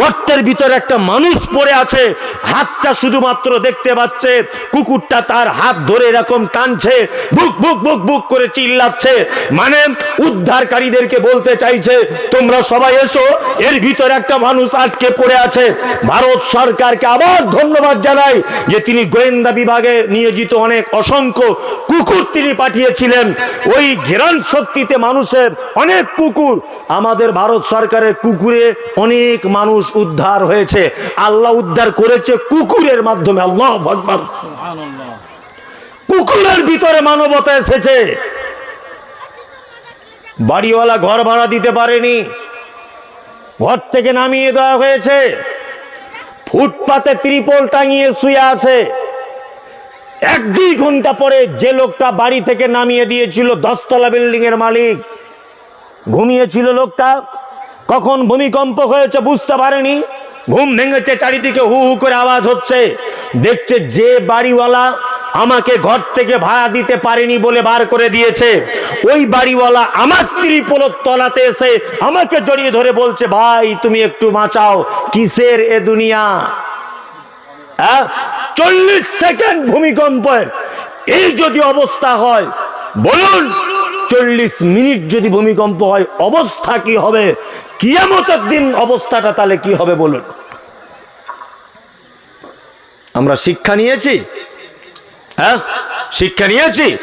গর্তের ভিতরে একটা মানুষ পড়ে আছে। হাতটা শুধুমাত্র দেখতে পাচ্ছে। কুকুরটা তার হাত ধরে এরকম টানছে। বুক বুক বুক বুক করে চিল্লাচ্ছে। মানে উদ্ধারকারীদেরকে বলতে চাইছে, তোমরা সবাই এসো, এর ভিতরে একটা মানুষ আটকে পড়ে আছে। ভারত সরকারকে আবার ধন্যবাদ জানাই যে তিনি গোয়েন্দা বিভাগে নিয়োজিত অনেক অসংখ্য কুকুর তিনি পাঠিয়েছিলেন। ওই ঘেরান শক্তিতে মানুষের অনেক কুকুর। আমাদের ভারত সরকারের কুকুরে অনেক মানুষ উদ্ধার হয়েছে। আল্লাহ উদ্ধার করেছে কুকুরের মাধ্যমে। আল্লাহ ভগবান কুকুরের ভিতরে মানবতা এসেছে। বাড়িওয়ালা ঘর ভাড়া দিতে পারেনি। ঘর থেকে নামিয়ে দেওয়া হয়েছে। ফুটপাতে ত্রিপল টাঙিয়ে শুয়ে আছে। এক দুই ঘণ্টা পরে যে লোকটা বাড়ি থেকে নামিয়ে দিয়েছিল, দশতলা বিল্ডিং এর মালিক। ঘুমিয়েছিল লোকটা। কখন ভূমিকম্প হয়েছে বুঝতে পারেনি। ঘুম ভেঙেছে, চারিদিকে হু হু করে আওয়াজ হচ্ছে। দেখছে যে বাড়িওয়ালা আমাকে ঘর থেকে ভাড়া দিতে পারেনি বলে বার করে দিয়েছে। ওই বাড়িওয়ালা আমার ত্রিপলর তলাতে এসে আমাকে জড়িয়ে ধরে বলছে, ভাই, তুমি একটু বাঁচাও। কিসের এ দুনিয়া? হ্যাঁ? চল্লিশ সেকেন্ড ভূমিকম্পের। এই যদি অবস্থা হয়, বলুন। চল্লিশ মিনিট যদি ভূমিকম্প হয়, অবস্থা কি হবে? কিয়ামতের দিন অবস্থাটা তাহলে কি হবে বলুন? আমরা শিক্ষা নিয়েছি? হ্যাঁ? শিক্ষা নিয়েছি?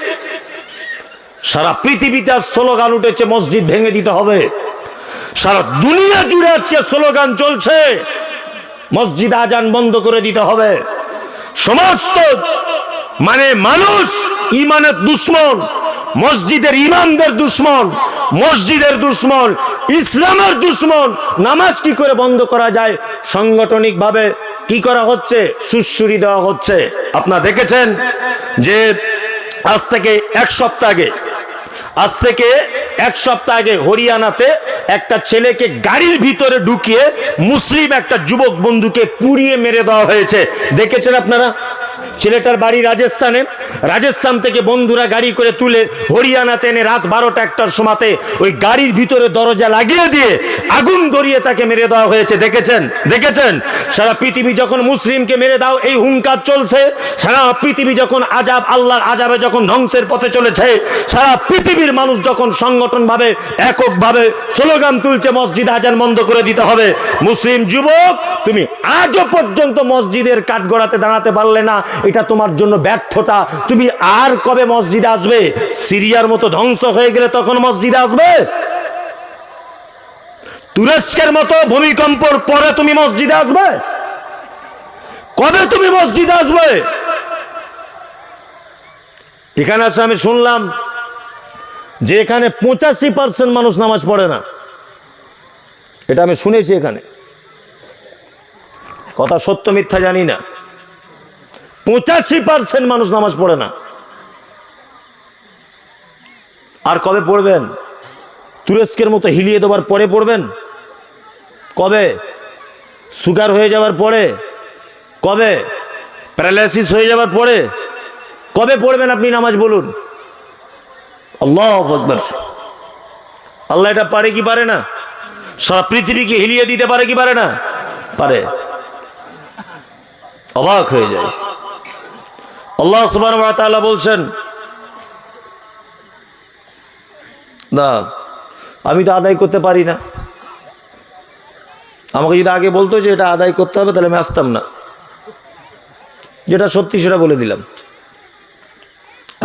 সারা পৃথিবীতে আজ স্লোগান উঠেছে, মসজিদ ভেঙে দিতে হবে। সারা দুনিয়া জুড়ে আজকে স্লোগান চলছে, মসজিদ আজান বন্ধ করে দিতে হবে। সমস্ত মানে মানুষ, ইমানের দুশ্মন মসজিদের ইমামদের দুশ্মন, মসজিদের দুশ্মন, ইসলামের দুশ্মন, নামাজ কি করে বন্ধ করা যায়? সাংগঠনিক ভাবে কি করা হচ্ছে? সুশ্রুরি দেওয়া হচ্ছে। আপনারা দেখেছেন যে আজ থেকে এক সপ্তাহ আগে, আজ থেকে এক সপ্তাহ আগে হরিয়ানাতে একটা ছেলেকে গাড়ির ভিতরে ঢুকিয়ে মুসলিম একটা যুবক বন্ধুকে পুড়িয়ে মেরে দেওয়া হয়েছে। দেখেছেন আপনারা? ছেলেটার বাড়ি রাজস্থানে। রাজস্থান থেকে বন্ধুরা গাড়ি করে তুলে হরিয়ানাতে এনে রাত বারোটা একটার সময়তে ওই গাড়ির ভিতরে দরজা লাগিয়ে দিয়ে আগুন ধরিয়ে তাকে মেরে দেওয়া হয়েছে। দেখেছেন? দেখেছেন? সারা পৃথিবী যখন মুসলিমকে মেরে দাও, এই হুঙ্কার চলছে। সারা পৃথিবী যখন আজাব, আল্লাহর আজাবে যখন ধ্বংসের পথে চলেছে, সারা পৃথিবীর মানুষ যখন সংগঠন ভাবে এককভাবে স্লোগান তুলছে, মসজিদ আজান বন্ধ করে দিতে হবে। মুসলিম যুবক, তুমি আজও পর্যন্ত মসজিদের কাঠগড়াতে দাঁড়াতে পারলে না। এটা তোমার জন্য ব্যর্থতা। তুমি আর কবে মসজিদে আসবে? সিরিয়ার মতো ধ্বংস হয়ে গেলে তখন মসজিদে আসবে? তুরস্কের মতো ভূমিকম্পর পরে তুমি মসজিদে আসবে? কবে তুমি মসজিদে আসবে? এখানে আছে আমি শুনলাম যে এখানে পঁচাশি পার্সেন্ট মানুষ নামাজ পড়ে না। এটা আমি শুনেছি এখানে। কথা সত্য মিথ্যা জানি না। পঁচাশি পার্সেন্ট মানুষ নামাজ পড়ে না। আর কবে পড়বেন? তুরস্কের মতো হিলিয়ে দেওয়ার পরে পড়বেন? কবে? সুগার হয়ে যাওয়ার পরে? কবে? প্যারালাইসিস হয়ে যাওয়ার পরে? কবে পড়বেন আপনি নামাজ বলুন? আল্লাহ আকবর। আল্লাহ এটা পারে কি পারে না? সারা পৃথিবীকে হিলিয়ে দিতে পারে কি পারে না? পারে। অবাক হয়ে যায়। আল্লাহ সুবান বলছেন, না, আমি তো আদায় করতে পারি না। আমাকে যদি আগে বলতো যে এটা আদায় করতে হবে, তাহলে আমি আসতাম না। যেটা সত্যি সেটা বলে দিলাম।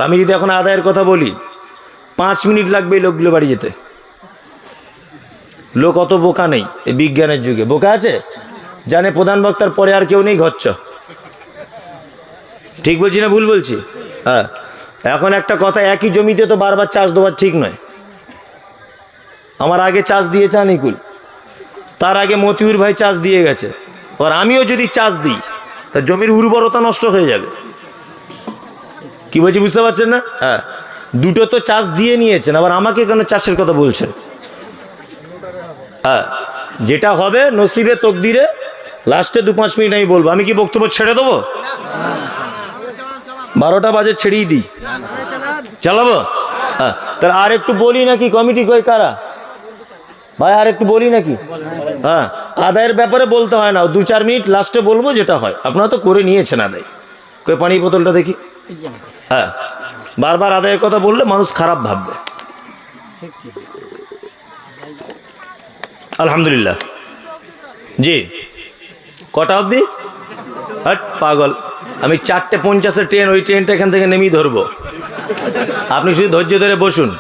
আমি যদি এখন আদায়ের কথা বলি, পাঁচ মিনিট লাগবে এই লোকগুলো বাড়ি যেতে। লোক অত বোকা নেই এই বিজ্ঞানের যুগে। বোকা আছে? জানে প্রধান বক্তার পরে আর কেউ নেই ঘচ্ছ ঠিক বলছি না ভুল বলছি? হ্যাঁ। এখন একটা কথা, একই জমিতে তো বারবার চাষ দেওয়ার ঠিক নয়। আমার আগে চাষ দিয়েছে আনিকুল। তার আগে মতিউর ভাই চাষ দিয়ে গেছে। আর আমিও যদি চাষ দিই, তা জমির উর্বরতা নষ্ট হয়ে যাবে। কি বলছি, বুঝতে পারছেন না? হ্যাঁ। দুটো তো চাষ দিয়ে নিয়েছেন, আবার আমাকে কেন চাষের কথা বলছেন? হ্যাঁ। যেটা হবে, নসিবে, তকদিরে, লাস্টে দু পাঁচ মিনিট আমি বলব। আমি কি বক্তব্য ছেড়ে দেবো? বারোটা বাজে ছেড়েই দিই। চালাবো? হ্যাঁ। তাহলে আর একটু বলি নাকি? কমিটি কই কারা? ভাই, আর একটু বলি নাকি? হ্যাঁ। আদায়ের ব্যাপারে বলতে হয় না। দু চার মিনিট লাস্টে বলব যেটা হয়। আপনারা তো করে নিয়েছেন আদায়। কই পানির বোতলটা দেখি? হ্যাঁ। বারবার আদায়ের কথা বললে মানুষ খারাপ ভাববে। আলহামদুলিল্লাহ। জি। কটা অবধি? হট, পাগল। আমি চারটে পঞ্চাশের ট্রেন, ওই ট্রেনটা এখান থেকে নেমেই ধরবো। আপনি শুধু ধৈর্য ধরে বসুন।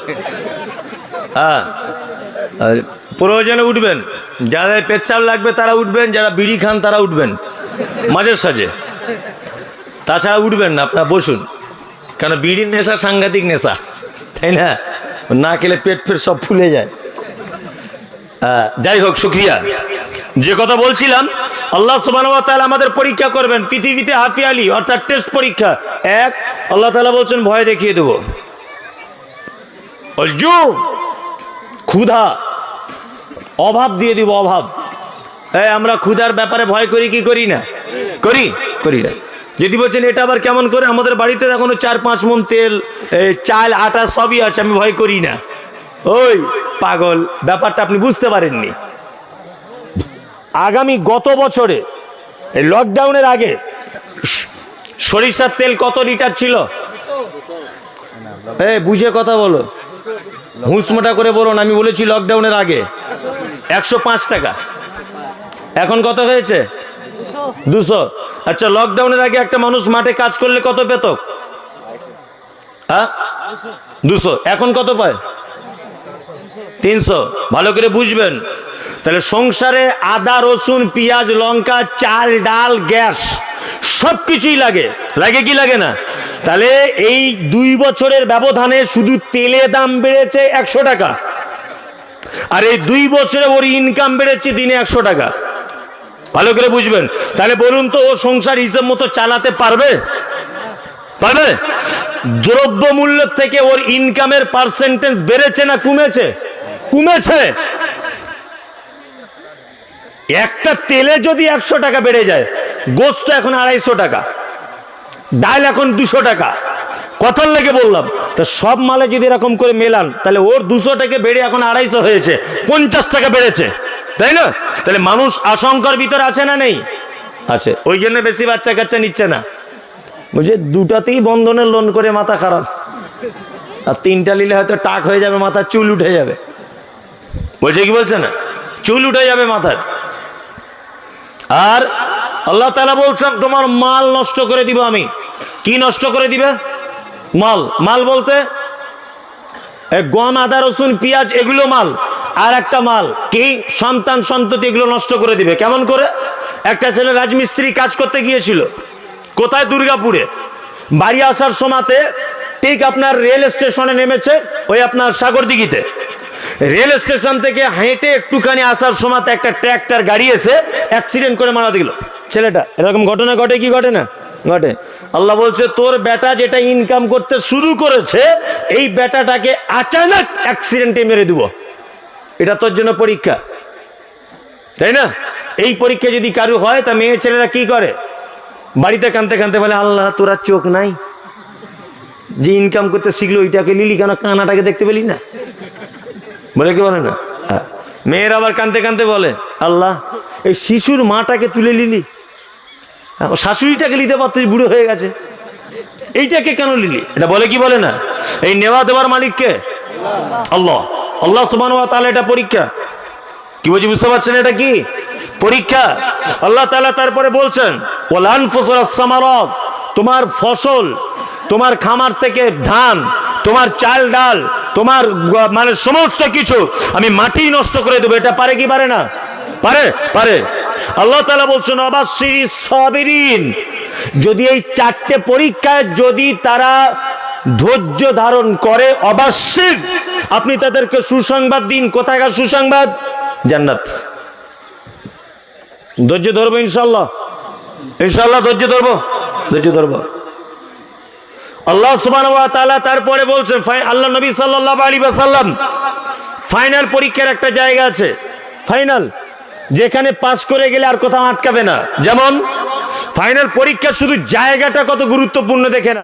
হ্যাঁ। প্রয়োজনে উঠবেন। যাদের পেচ্ছাপ লাগবে তারা উঠবেন, যারা বিড়ি খান তারা উঠবেন। মাঝের সাজে তাছাড়া উঠবেন না, আপনারা বসুন। কেন, বিড়ির নেশা সাংঘাতিক নেশা, তাই না? না খেলে পেট ফেট সব ফুলে যায়। যাই হোক, শুক্রিয়া। যে কথা বলছিলাম আল্লাহ সুবাহ আমাদের পরীক্ষা করবেন, পৃথিবীতে হাফিয়ালি অর্থাৎ টেস্ট পরীক্ষা। এক, আল্লাহ তালা বলছেন, ভয় দেখিয়ে দেবো। ক্ষুধা। অভাব দিয়ে দিব, অভাব। এই আমরা ক্ষুধার ব্যাপারে ভয় করি কি করি না? করি করি না। যদি বলছেন, এটা আবার কেমন করে? আমাদের বাড়িতে এখনও চার পাঁচ মন তেল চাল, আটা সবই আছে, আমি ভয় করি না। ওই পাগল, ব্যাপারটা আপনি বুঝতে পারেননি। আগামী গত বছরে লকডাউনের আগে সরিষার তেল কত লিটার ছিল? এ বুঝে কথা বলো। হুঁসমোটা করে বলুন, আমি বলেছি লকডাউনের আগে। একশো পাঁচ টাকা। এখন কত হয়েছে? দুশো। আচ্ছা লকডাউনের আগে একটা মানুষ মাঠে কাজ করলে কত পেত? হ্যাঁ? দুশো। এখন কত পায়? তিনশো। ভালো করে বুঝবেন। তাহলে সংসারে আদা, রসুন, পেঁয়াজ, লঙ্কা, চাল, ডাল, গ্যাস সব কিছুই লাগে। লাগে কি লাগে না? তাহলে এই দুই বছরের ব্যবধানে শুধু তেলে দাম বেড়েছে একশো টাকা। আর এই দুই বছরে ওর ইনকাম বেড়েছে দিনে একশো টাকা। ভালো করে বুঝবেন। তাহলে বলুন তো, ও সংসার হিসেব মতো চালাতে পারবে? পারবে? দ্রব্য মূল্য থেকে ওর ইনকামের পার্সেন্টেজ বেড়েছে না কমেছে? কমেছে। একটা তেলে যদি একশো টাকা বেড়ে যায়, গোস্ত এখন আড়াইশো টাকা, ডাল এখন দুশো টাকা। কথার লেগে বললাম, তা সব মালে যদি এরকম করে মেলান, তাহলে ওর দুশো টাকা বেড়ে এখন আড়াইশো হয়েছে, পঞ্চাশ টাকা বেড়েছে। তাই না? তাহলে মানুষ আশঙ্কার ভিতর আছে না নেই? আছে। ওই জন্য বেশি বাচ্চা কাচ্চা নিচ্ছে না। বুঝে দুটাতেই বন্ধনের লোন করে মাথা খারাপ। আর তিনটা নিলে হয়তো টাক হয়ে যাবে, মাথার চুল উঠে যাবে। বলছে, কি বলছে না? চুল উঠে যাবে মাথার। আর আল্লাহ তালা বলছেন, তোমার মাল নষ্ট করে দিব আমি। কি নষ্ট করে দিবে? মাল। মাল বলতে গম, আদা, রসুন, পেঁয়াজ, এগুলো মাল। আর একটা মাল কি? সন্তান সন্ততি এগুলো নষ্ট করে দিবে। কেমন করে? একটা ছেলে রাজমিস্ত্রি কাজ করতে গিয়েছিল, কোথায়? দুর্গাপুরে। বাড়ি আসার সময়তে ঠিক আপনার রেল স্টেশনে নেমেছে ওই আপনার সাগরদিঘিতে। রেল স্টেশন থেকে হেঁটে একটুখানি আসার সময় একটা ট্র্যাক্টর গাড়ি এসে অ্যাক্সিডেন্ট করে মারা দিল। ছেলেটা, এরকম ঘটনা ঘটে কি ঘটে না? ঘটে। আল্লাহ বলছে, তোর বেটা যেটা ইনকাম করতে শুরু করেছে, এই বেটাটাকে আচানক অ্যাক্সিডেন্টে মেরে দিব। এটা তোর জন্য পরীক্ষা। তাই না? এই পরীক্ষা যদি কারু হয়, তা মেয়ে ছেলেরা কি করে? বাড়িতে কানতে কানতে বলে, আল্লাহ, তোরা চোখ নাই। যে ইনকাম করতে শিখলো, ওইটাকে লিলি কেন? কানাটাকে দেখতে পেলি না? বলে কি বলে না? হ্যাঁ। মেয়ের আবার কানতে কানতে বলে আল্লাহ এই শিশুর মাটাকে তুলে নিলি। হ্যাঁ, শাশুড়িটাকে নিতে পারতিস বুড়ো হয়ে গেছে। এইটাকে কেন নিলি? এটা বলে কি বলে না? এই নেওয়া দেওয়ার মালিককে? আল্লাহ। আল্লাহ সুবান তাহলে এটা পরীক্ষা। কি বলছি বুঝতে পারছেন এটা কি? পরীক্ষা। আল্লাহ তালা তারপরে বলছেন ওলান ফসল তোমার ফসল তোমার খামার থেকে ধান তোমার চাল ডাল, তোমার মানে সমস্ত কিছু আমি মাটি নষ্ট করে দেবো। এটা পারে কি পারে না? পারে পারে। আল্লাহ তালা বলছেন অবাশ্রী সাবিরিন। যদি এই চারটে পরীক্ষায় যদি তারা ধৈর্য ধারণ করে অবশ্যই আপনি তাদেরকে সুসংবাদ দিন। কোথাকার সুসংবাদ? জান্নাত। ধৈর্য ধরবো ইনশাল্লাহ ইনশাল্লাহ ধৈর্য ধরবো। ধৈর্য ধরবো। আল্লাহ সুবান তারপরে বলছেন আল্লাহ নবী সাল্লাহ আলী বাসাল্লাম ফাইনাল পরীক্ষার একটা জায়গা আছে। ফাইনাল, যেখানে পাশ করে গেলে আর কোথাও আটকাবে না। যেমন, ফাইনাল পরীক্ষা শুধু জায়গাটা কত গুরুত্বপূর্ণ দেখে না